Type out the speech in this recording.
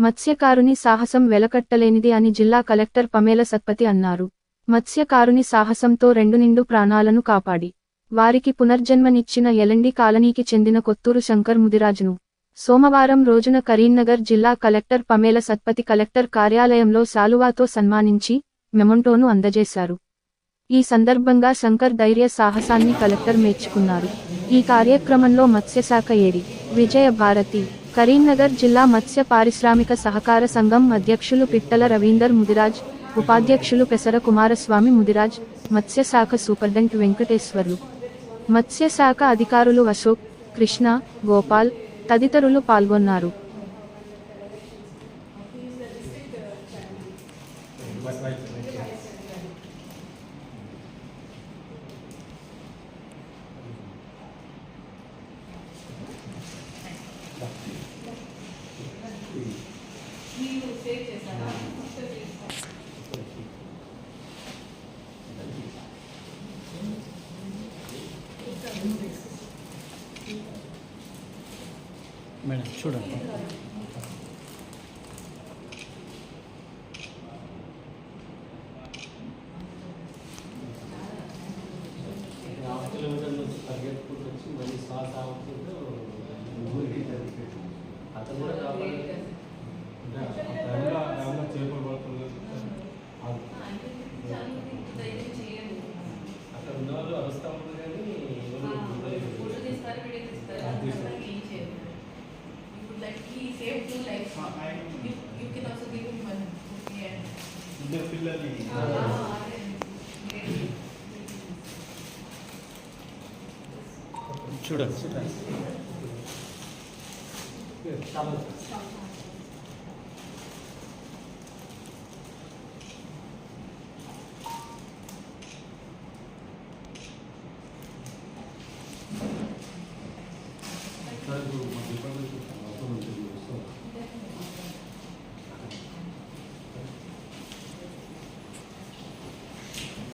మత్స్యకారుని సాహసం వెలకట్టలేనిది అని జిల్లా కలెక్టర్ పమేల సత్పతి అన్నారు. మత్స్యకారుని సాహసంతో రెండు నిండు ప్రాణాలను కాపాడి. వారికి పునర్జన్మనిచ్చిన ఎలండి కాలనీకి చెందిన కొత్తూరు శంకర్ ముదిరాజును. సోమవారం రోజున కరీంనగర్ జిల్లా కలెక్టర్ పమేల సత్పతి కలెక్టర్ కార్యాలయంలో శాలువాతో సన్మానించి మెమొంటోను అందజేశారు. ఈ సందర్భంగా శంకర్ ధైర్య సాహసాన్ని కలెక్టర్ మెచ్చుకున్నారు. ఈ కార్యక్రమంలో మత్స్యశాఖ ఏడి విజయ భారతి కరీంనగర్ జిల్లా మత్స్య పారిశ్రామిక సహకార సంఘం అధ్యక్షులు పిట్టల రవీందర్ ముదిరాజ్ ఉపాధ్యక్షులు పెసర కుమారస్వామి ముదిరాజ్ మత్స్యశాఖ సూపర్డెంట్ వెంకటేశ్వర్లు మత్స్యశాఖ అధికారులు అశోక్ కృష్ణ గోపాల్ తదితరులు పాల్గొన్నారు. మేడం చూడండి. అతను కూడా కాపాడి చేపలు పడుతుంది అక్కడ ఉన్న వాళ్ళు అరుస్తూ ఉంటారు కానీ ఎవరు గుర్తులేదు. 对，三个。三个。